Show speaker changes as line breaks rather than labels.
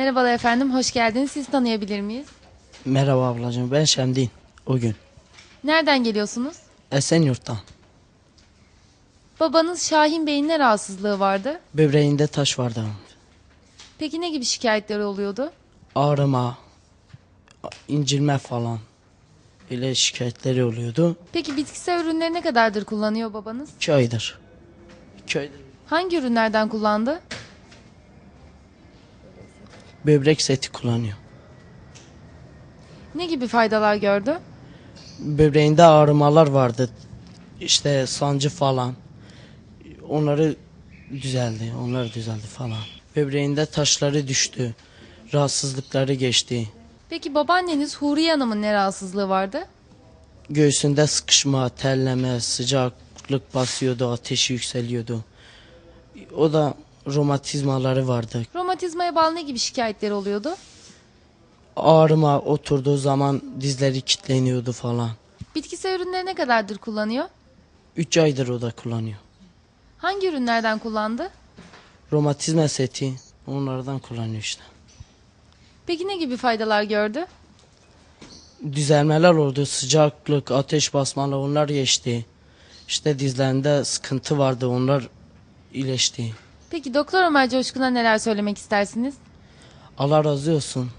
Merhabalar efendim, hoş geldiniz. Sizi tanıyabilir miyiz?
Merhaba ablacığım ben Şemdin o gün.
Nereden geliyorsunuz?
Esenyurt'tan.
Babanız Şahin Bey'in ne rahatsızlığı vardı?
Böbreğinde taş vardı.
Peki ne gibi şikayetleri oluyordu?
Ağrıma, incilme falan. Öyle şikayetleri oluyordu.
Peki bitkisel ürünleri ne kadardır kullanıyor babanız?
İki aydır. İki aydır.
Hangi ürünlerden kullandı?
Böbrek seti kullanıyor.
Ne gibi faydalar gördü?
Böbreğinde ağrımalar vardı. İşte sancı falan. Onları düzeldi. Onlar düzeldi falan. Böbreğinde taşları düştü. Rahatsızlıkları geçti.
Peki babaanneniz Huriye Hanım'ın ne rahatsızlığı vardı?
Göğsünde sıkışma, terleme, sıcaklık basıyordu, ateşi yükseliyordu. O da romatizmaları vardı.
Romatizmaya bağlı ne gibi şikayetleri oluyordu?
Ağrıma oturduğu zaman dizleri kilitleniyordu falan.
Bitkisel ürünleri ne kadardır kullanıyor?
3 aydır o da kullanıyor.
Hangi ürünlerden kullandı?
Romatizma seti onlardan kullanıyor işte.
Peki ne gibi faydalar gördü?
Düzelmeler oldu, sıcaklık, ateş basmalar onlar geçti. İşte dizlerinde sıkıntı vardı onlar iyileşti.
Peki Doktor Ömer Coşkun'a neler söylemek istersiniz?
Allah razı olsun.